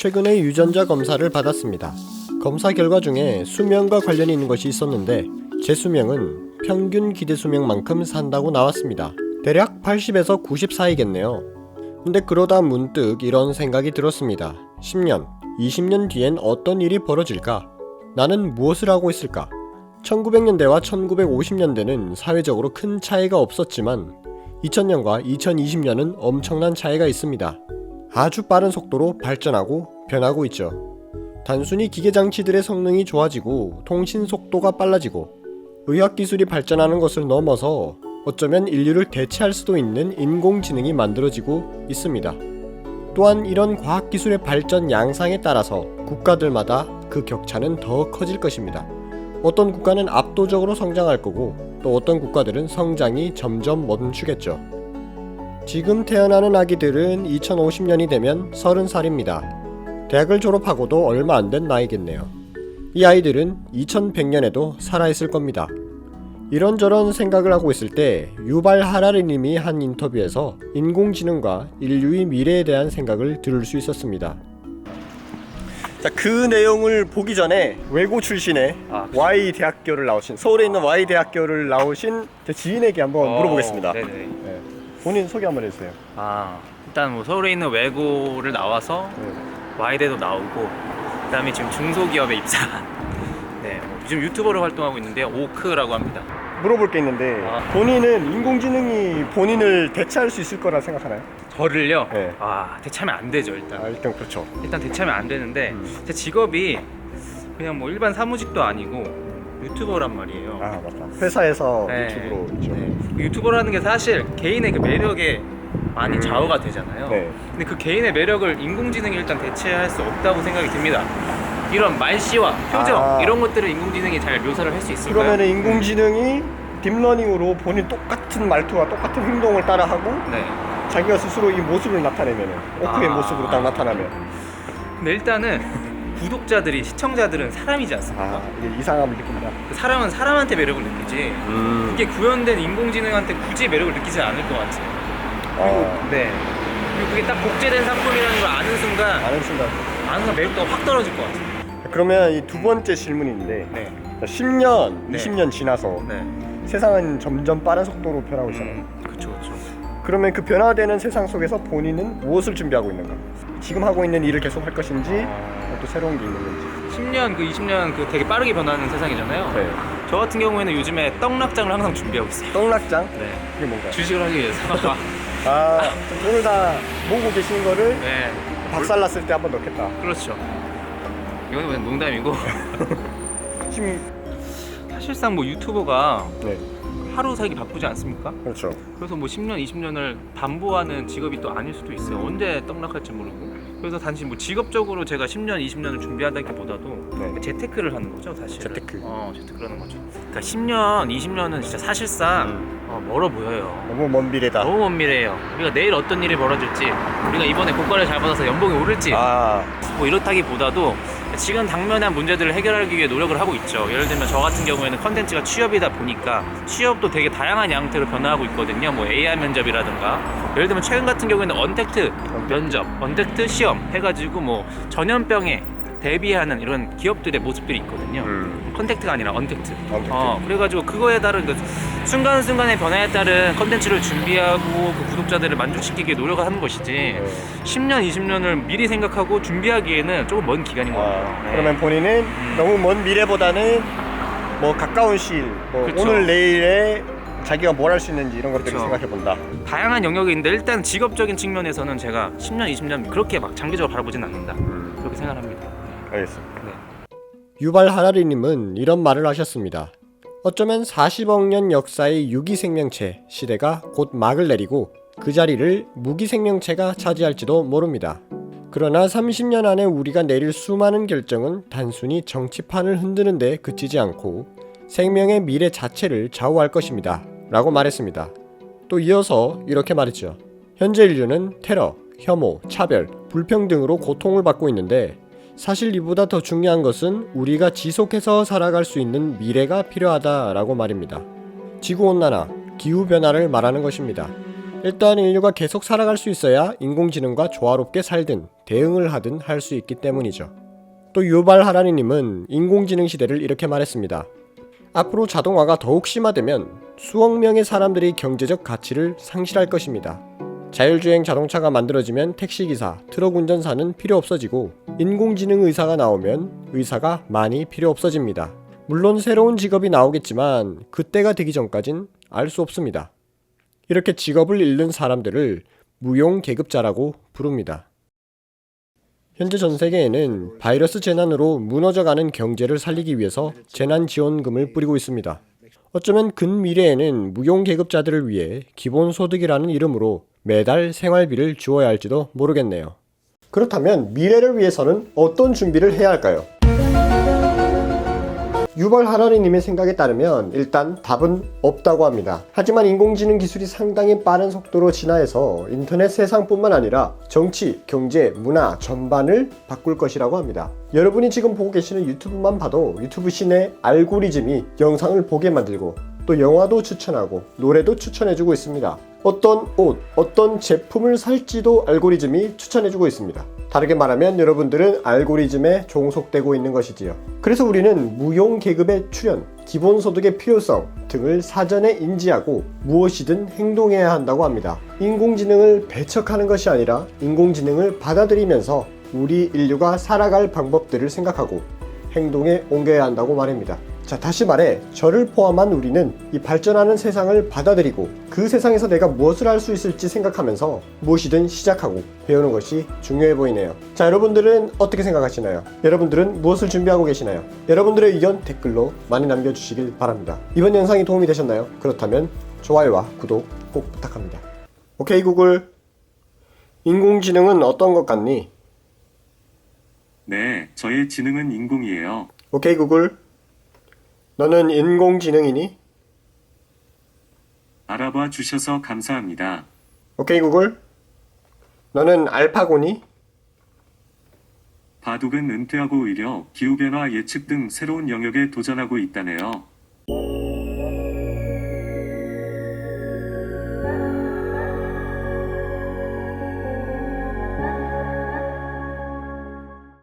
최근에 유전자 검사를 받았습니다. 검사 결과 중에 수명과 관련이 있는 것이 있었는데 제 수명은 평균 기대 수명만큼 산다고 나왔습니다. 대략 80에서 90 사이겠네요. 근데 그러다 문득 이런 생각이 들었습니다. 10년, 20년 뒤엔 어떤 일이 벌어질까? 나는 무엇을 하고 있을까? 1900년대와 1950년대는 사회적으로 큰 차이가 없었지만 2000년과 2020년은 엄청난 차이가 있습니다. 아주 빠른 속도로 발전하고 변하고 있죠. 단순히 기계 장치들의 성능이 좋아지고 통신 속도가 빨라지고 의학 기술이 발전하는 것을 넘어서 어쩌면 인류를 대체할 수도 있는 인공지능이 만들어지고 있습니다. 또한 이런 과학 기술의 발전 양상에 따라서 국가들마다 그 격차는 더 커질 것입니다. 어떤 국가는 압도적으로 성장할 거고 또 어떤 국가들은 성장이 점점 멈추겠죠. 지금 태어나는 아기들은 2050년이 되면 30살입니다. 대학을 졸업하고도 얼마 안 된 나이겠네요. 이 아이들은 2100년에도 살아있을 겁니다. 이런저런 생각을 하고 있을 때 유발 하라리님이 한 인터뷰에서 인공지능과 인류의 미래에 대한 생각을 들을 수 있었습니다. 자, 그 내용을 보기 전에 외고 출신의 아, Y 대학교를 나오신 서울에 있는 Y 대학교를 나오신 제 지인에게 한번 어, 물어보겠습니다. 네네. 네. 본인 소개 한번 해주세요. 아 일단 뭐 서울에 있는 외고를 나와서 네. 와이대도 나오고 그다음에 지금 중소기업에 입사한 네 뭐 요즘 유튜버로 활동하고 있는데요 오크라고 합니다. 물어볼 게 있는데 아. 본인은 인공지능이 본인을 대체할 수 있을 거라 생각하나요? 저를요? 네. 아 대체하면 안 되죠 일단. 아, 일단 그렇죠. 일단 대체하면 안 되는데 음. 제 직업이 그냥 뭐 일반 사무직도 아니고 유튜버란 말이에요. 아 맞다. 회사에서 네. 유튜브로 있죠. 네. 유튜버라는 게 사실 개인의 그 매력에 많이 음. 좌우가 되잖아요. 네. 근데 그 개인의 매력을 인공지능이 일단 대체할 수 없다고 생각이 듭니다. 이런 말씨와 표정 아. 이런 것들을 인공지능이 잘 묘사를 할 수 있을까요? 그러면 인공지능이 딥러닝으로 본인 똑같은 말투와 똑같은 행동을 따라하고 네. 자기가 스스로 이 모습을 나타내면 오크의 아. 모습으로 딱 나타나면 근데 일단은 구독자들이 시청자들은 사람이지 않습니까? 아 이게 이상함을 느낍니다. 그 사람은 사람한테 매력을 느끼지 음. 이게 구현된 인공지능한테 굳이 매력을 느끼지 않을 것 같아요. 어, 네. 그리고 그게 딱 복제된 상품이라는 걸 아는 순간 아는 순간. 아는 순간 매력도가 확 떨어질 것 같아요. 그러면 이 두 번째 질문인데 네. 10년, 네. 20년 지나서 네. 세상은 점점 빠른 속도로 변하고 있잖아요. 음, 그렇죠, 그렇죠. 그러면 그 변화되는 세상 속에서 본인은 무엇을 준비하고 있는가? 지금 하고 있는 일을 계속 할 것인지 어, 또 새로운 게 있는 건지. 10년 그 20년 그 되게 빠르게 변하는 세상이잖아요. 네. 저 같은 경우에는 요즘에 떡락장을 항상 준비하고 있어요. 떡락장? 네. 그게 뭔가요? 주식을 하기 위해서. 아, 오늘 다 모으고 계시는 거를 네. 박살났을 때 한번 넣겠다. 그렇죠. 이건 그냥 농담이고 지금 사실상 뭐 유튜버가 네, 하루 살기 바쁘지 않습니까? 그렇죠. 그래서 뭐 10년, 20년을 담보하는 직업이 또 아닐 수도 있어요. 언제 떡락할지 모르고. 그래서 단지 뭐 직업적으로 제가 10년, 20년을 준비한다기보다도 네. 재테크를 하는 거죠, 사실. 재테크. 어, 재테크를 하는 거죠. 그러니까 10년, 20년은 진짜 사실상 음, 어, 멀어 보여요. 너무 먼 미래다. 너무 먼 미래예요. 우리가 내일 어떤 일이 벌어질지, 우리가 이번에 고과를 잘 받아서 연봉이 오를지, 아, 뭐 이렇다기보다도 지금 당면한 문제들을 해결하기 위해 노력을 하고 있죠. 예를 들면 저 같은 경우에는 컨텐츠가 취업이다 보니까 취업도 되게 다양한 양태로 변화하고 있거든요. 뭐 AI 면접이라든가 예를 들면 최근 같은 경우에는 언택트 면접, 언택트 시험 해가지고 뭐 전염병에 대비하는 이런 기업들의 모습들이 있거든요. 음, 컨택트가 아니라 언택트. 언택트. 어, 그래가지고 그거에 따른 그 순간순간의 변화에 따른 컨텐츠를 준비하고 그 구독자들을 만족시키기 노력을 하는 것이지 네. 10년, 20년을 미리 생각하고 준비하기에는 조금 먼 기간인 것 같아요. 아, 네. 그러면 본인은 너무 먼 미래보다는 뭐 가까운 시일, 뭐 그쵸. 오늘 내일에 자기가 뭘 할 수 있는지 이런 것들을 그쵸. 생각해 본다. 다양한 영역이 있는데 일단 직업적인 측면에서는 제가 10년, 20년 그렇게 막 장기적으로 바라보진 않는다. 그렇게 생각합니다. 알겠습니다. 네. 유발 하라리님은 이런 말을 하셨습니다. 어쩌면 40억 년 역사의 유기 생명체 시대가 곧 막을 내리고 그 자리를 무기 생명체가 차지할지도 모릅니다. 그러나 30년 안에 우리가 내릴 수많은 결정은 단순히 정치판을 흔드는 데 그치지 않고 생명의 미래 자체를 좌우할 것입니다. 라고 말했습니다. 또 이어서 이렇게 말했죠. 현재 인류는 테러, 혐오, 차별, 불평등으로 고통을 받고 있는데 사실 이보다 더 중요한 것은 우리가 지속해서 살아갈 수 있는 미래가 필요하다라고 말입니다. 지구 온난화, 기후 변화를 말하는 것입니다. 일단 인류가 계속 살아갈 수 있어야 인공지능과 조화롭게 살든 대응을 하든 할 수 있기 때문이죠. 또 유발 하라니님은 인공지능 시대를 이렇게 말했습니다. 앞으로 자동화가 더욱 심화되면 수억 명의 사람들이 경제적 가치를 상실할 것입니다. 자율주행 자동차가 만들어지면 택시기사, 트럭 운전사는 필요 없어지고 인공지능 의사가 나오면 의사가 많이 필요 없어집니다. 물론 새로운 직업이 나오겠지만 그때가 되기 전까진 알 수 없습니다. 이렇게 직업을 잃는 사람들을 무용 계급자라고 부릅니다. 현재 전 세계에는 바이러스 재난으로 무너져가는 경제를 살리기 위해서 재난 지원금을 뿌리고 있습니다. 어쩌면 근 미래에는 무용 계급자들을 위해 기본 소득이라는 이름으로 매달 생활비를 주어야 할지도 모르겠네요. 그렇다면 미래를 위해서는 어떤 준비를 해야 할까요? 유발 하라리님의 생각에 따르면 일단 답은 없다고 합니다. 하지만 인공지능 기술이 상당히 빠른 속도로 진화해서 인터넷 세상뿐만 아니라 정치, 경제, 문화 전반을 바꿀 것이라고 합니다. 여러분이 지금 보고 계시는 유튜브만 봐도 유튜브 신의 알고리즘이 영상을 보게 만들고 또 영화도 추천하고 노래도 추천해주고 있습니다. 어떤 옷, 어떤 제품을 살지도 알고리즘이 추천해주고 있습니다. 다르게 말하면 여러분들은 알고리즘에 종속되고 있는 것이지요. 그래서 우리는 무용 계급의 출현, 기본소득의 필요성 등을 사전에 인지하고 무엇이든 행동해야 한다고 합니다. 인공지능을 배척하는 것이 아니라 인공지능을 받아들이면서 우리 인류가 살아갈 방법들을 생각하고 행동에 옮겨야 한다고 말입니다. 자, 다시 말해, 저를 포함한 우리는 이 발전하는 세상을 받아들이고 그 세상에서 내가 무엇을 할 수 있을지 생각하면서 무엇이든 시작하고 배우는 것이 중요해 보이네요. 자, 여러분들은 어떻게 생각하시나요? 여러분들은 무엇을 준비하고 계시나요? 여러분들의 의견 댓글로 많이 남겨주시길 바랍니다. 이번 영상이 도움이 되셨나요? 그렇다면 좋아요와 구독 꼭 부탁합니다. 오케이, 구글. 인공지능은 어떤 것 같니? 네, 저의 지능은 인공이에요. 오케이, 구글. 너는 인공지능이니? 알아봐 주셔서 감사합니다. 오케이 구글 너는 알파고니? 바둑은 은퇴하고 오히려 기후변화 예측 등 새로운 영역에 도전하고 있다네요.